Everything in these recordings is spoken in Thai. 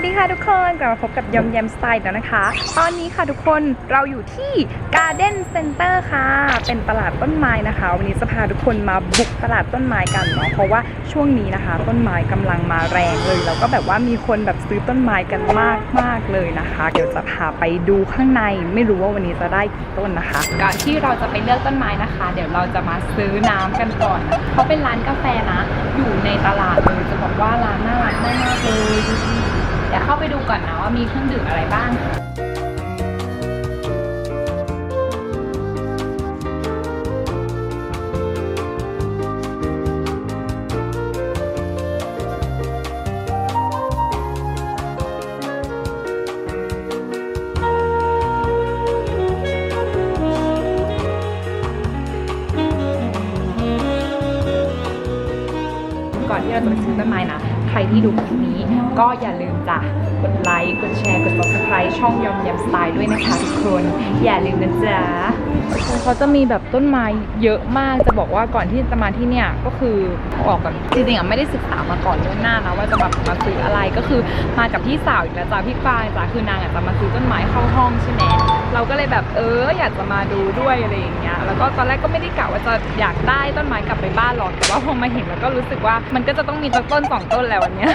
วัสดีค่ะทุกคนกลับมาพบกับยำยำสไตล์แล้วนะคะ ตอนนี้ค่ะทุกคนเราอยู่ที่ Garden Center ค่ะ เป็นตลาดต้นไม้นะคะ วันนี้จะพาทุกคนมาบุกตลาดต้นไม้กันเนาะเพราะว่าช่วงนี้นะคะ ต้นไม้กำลังมาแรงเลยแล้วก็แบบว่ามีคนแบบซื้อต้นไม้กันมากมากเลยนะคะ เดี๋ยวจะพาไปดูข้างในไม่รู้ว่าวันนี้จะได้กี่ต้นนะคะก่อนที่เราจะไปเลือกต้นไม้นะคะ เดี๋ยวเราจะมาซื้อน้ำกันก่อนเขาเป็นร้านกาแฟนะ อยู่ในตลาดเลยจะบอกว่าร้านน่ารักมากเลยดูสิ เดี๋ยวเข้าไปดูก่อนนะว่ามีเครื่องดื่มอะไรบ้างก่อนที่เราจะไปซื้อต้นไม้นะ ใครที่ดูคลิปนี้ ก็อย่าลืมจ้ะกดไลค์กดแชร์กด subscribe ช่องยอมยำสไตล์ด้วยนะคะทุกคน อย่าลืมนะจ๊ะเขาจะมีแบบต้นไม้เยอะมากจะบอกว่าก่อนที่จะมาที่เนี่ยก็คือออกแบบจริงๆอะไม่ได้ศึกษามาก่อนล่วงหน้านะว่าจะแบบมาซื้ออะไรก็คือมากับพี่สาวอีกแล้วจ้ะพี่ฟางจ้ะคือนางอะจะมาซื้อต้นไม้เข้าห้องใช่ไหมเราก็เลยแบบเอออยากจะมาดูด้วยอะไรอย่างเงี้ยแล้วก็ตอนแรกก็ไม่ได้กะว่าจะอยากได้ต้นไม้กลับไปบ้านหรอกแต่ว่าพอมาเห็นแล้วก็รู้สึกว่ามันก็จะต้องมีต้นสองต้นแล้ววันเนี้ย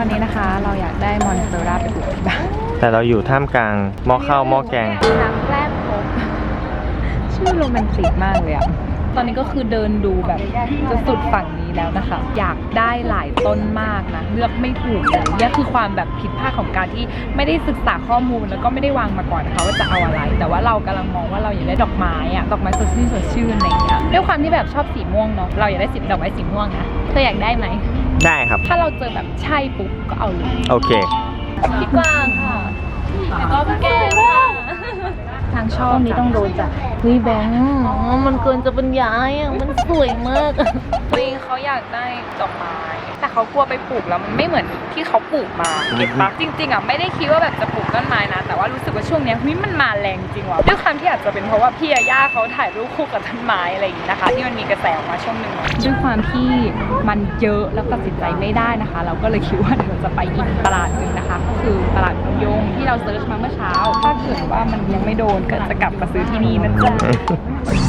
อนนี้นะคะ เราอยากได้มอนสเตอร่าไปปลูกที่บ้านแต่เราอยู่ท่ามกลางหม้อข้าวหม้อแกงน้ำแกล้มพบชื่อโรแมนติกมากเลยอะตอนนี้ก็คือเดินดูแบบจะสุดฝั่งนี้แล้วนะคะ อยากได้หลายต้นมากนะเลือกไม่ถูกเลยเนี่ยคือความแบบผิดพลาดของการที่ไม่ได้ศึกษาข้อมูลแล้วก็ไม่ได้วางมาก่อนนะคะว่าจะเอาอะไร แต่ว่าเรากำลังมองว่าเราอยากได้ดอกไม้อะดอกไม้สดชื่นสดชื่นอะไรอย่างเงี้ยด้วยความที่แบบชอบสีม่วงเนาะเราอยากได้สีดอกไม้สีม่วงนะเธออยากได้ไหม ได้ครับ ถ้าเราเจอแบบใช่ปุ๊บก็เอาเลยโอเค พี่กวางค่ะแล้วก็พี่แก้วค่ะทางช่องนี้ต้องโดนจ้ะเฮ้ยแบงค์อ๋อมันเกินจะบรรยายอะมันสวยมากอะจริงเขาอยากได้ดอกไม้ แต่เขากลัวไปปลูกแล้วมันไม่เหมือนที่เขาปลูกมาเก็ตปะจริงๆอะไม่ได้คิดว่าแบบจะปลูกต้นไม้นะ แต่ว่ารู้สึกว่าช่วงเนี้ยเฮ้ยมันมาแรงจริงว่ะด้วยความที่อาจจะเป็นเพราะว่าพี่ยาย่าเขาถ่ายรูปคู่กับต้นไม้อะไรอย่างนี้นะคะ ที่มันมีกระแสออกมาช่วงหนึ่งด้วยความที่มันเยอะแล้วตัดสินใจไม่ได้นะคะ เราก็เลยคิดว่าเดี๋ยวจะไปอีกตลาดหนึ่งนะคะ ก็คือตลาดบุญยงที่เราเซิร์ชมาเมื่อเช้า ถ้าเกิดว่ามันยังไม่โดนก็จะกลับมาซื้อที่นี่นะจ๊ะ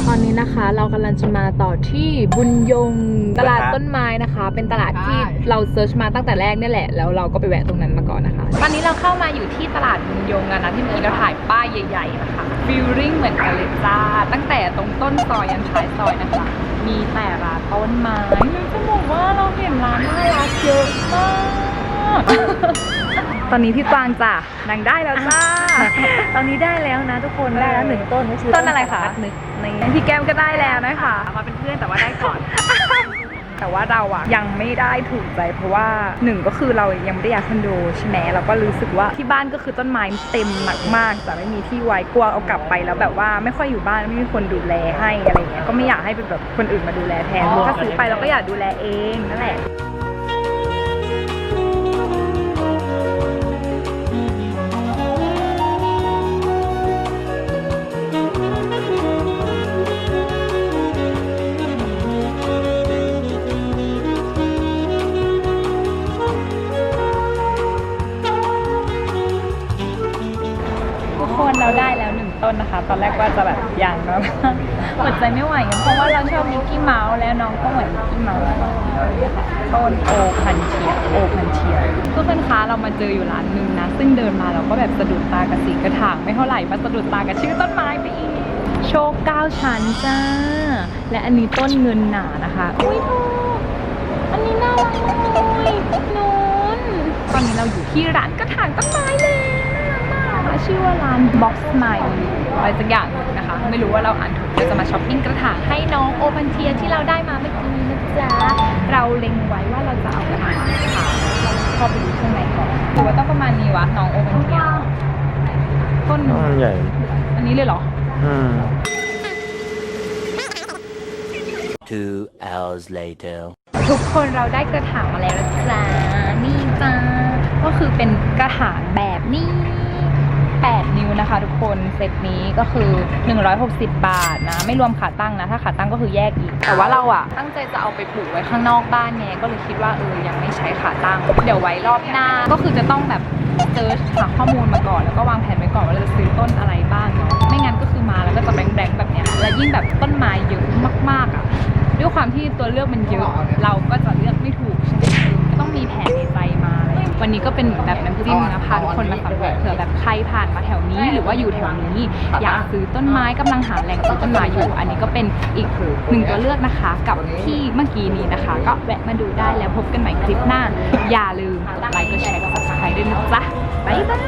ตอนนี้นะคะเรากำลังจะมาต่อที่บุญยงตลาดต้นไม้นะคะ เป็นตลาดที่เราเซิร์ชมาตั้งแต่แรกนี่แหละ แล้วเราก็ไปแวะตรงนั้นมาก่อนนะคะ ตอนนี้เราเข้ามาอยู่ที่ตลาดบุญยงกันนะที่เมื่อกี้เราถ่ายป้ายใหญ่ๆนะคะฟิลลิ่งเหมือนกันเลยจ้าตั้งแต่ตรงต้นซอยยันท้ายซอยนะคะ มีแต่ร้านต้นไม้เลยจะบอกว่าเราเห็นร้านน่ารักเยอะมาก ตอนนี้พี่กวางจ้ะนางได้แล้วจ้า ตอนนี้ได้แล้วนะทุกคนได้แล้วหนึ่งต้นก็คือต้นอะไรคะ สามารถนึกในพี่แก้มก็ได้แล้วนะคะ มาเป็นเพื่อนแต่ว่าได้ก่อน แต่ว่าเราอะยังไม่ได้ถูกใจเพราะว่าหนึ่งก็คือเรายังไม่ได้ย้ายคอนโดใช่ไหมเราก็รู้สึกว่าที่บ้านก็คือต้นไม้เต็มหนักมากแต่ไม่มีที่ไว้กลัวเอากลับไปแล้วแบบว่าไม่ค่อยอยู่บ้านไม่มีคนดูแลให้อะไรเงี้ยก็ไม่อยากให้เป็นแบบคนอื่นมาดูแลแทนถ้าซื้อไปเราก็อยากดูแลเองนั่นแหละ ตอนแรกว่าจะแบบยังก็อดใจไม่ไหวเพราะว่าเราชอบมิกกี้เมาส์แล้วน้องก็เหมือนมิกกี้เมาส์ต้นโอพันเชียโอพันเชียทุกคนคะเรามาเจออยู่ร้านหนึ่งนะ ซึ่งเดินมาเราก็แบบสะดุดตากับสีกระถางไม่เท่าไหร่มาสะดุดตากับชื่อต้นไม้ไปอีกโชคเก้าชั้นจ้า และอันนี้ต้นเงินหนานะคะอุ้ยเธออันนี้น่ารักมากเลยนุนตอนนี้เราอยู่ที่ร้านกระถางต้นไม้เลยน่ารักมากชื่อว่าร้าน Box Smile อะไรสักอย่างหนึ่งนะคะ ไม่รู้ว่าเราอ่านถูกเราจะมาช้อปปิ้งกระถางให้น้องโอพันเทียที่เราได้มาเมื่อกี้นะจ๊ะเราเล็งไว้ว่าเราจะเอากระถางสีขาวเราเข้าไปดูข้างในก่อนหรือว่าต้องประมาณนี้วะน้องโอพันเทียต้นต้นใหญ่ อันนี้เลยเหรอ อืม Two hours later. ทุกคนเราได้กระถางมาแล้วนะจ้านี่จ้าก็คือเป็นกระถางแบบนี้ 8 นิ้วนะคะ ทุกคนเซตนี้ก็คือ 160 บาทนะ ไม่รวมขาตั้งนะ ถ้าขาตั้งก็คือแยกอีก แต่ว่าเราอะตั้งใจจะเอาไปปลูกไว้ข้างนอกบ้านไงก็เลยคิดว่าเออยังไม่ใช้ขาตั้ง เดี๋ยวไว้รอบหน้าก็คือจะต้องแบบเซิร์ชหาข้อมูลมาก่อนแล้วก็วางแผนไว้ก่อนว่าเราจะซื้อต้นอะไรบ้างเนาะไม่งั้นก็คือมาแล้วก็จะแบงๆแบบเนี้ยและยิ่งแบบต้นไม้เยอะมากๆอะด้วยความที่ตัวเลือกมันเยอะเรา อะไรอย่างเงี้ยวันนี้ก็เป็นแบบน้ำจิ้มนะพาทุกคนมาสำรวจเผื่อแบบใครผ่านมาแถวนี้หรือว่าอยู่แถวนี้ อยากซื้อต้นไม้กำลังหาแหล่งซื้อต้นไม้อยู่ อันนี้ก็เป็นอีกหนึ่งตัวเลือกนะคะ กับที่เมื่อกี้นี้นะคะ ก็แวะมาดูได้แล้วพบกันใหม่คลิปหน้า อย่าลืมกดไลค์กดแชร์กด subscribe ด้วยนะจ๊ะบ๊ายบาย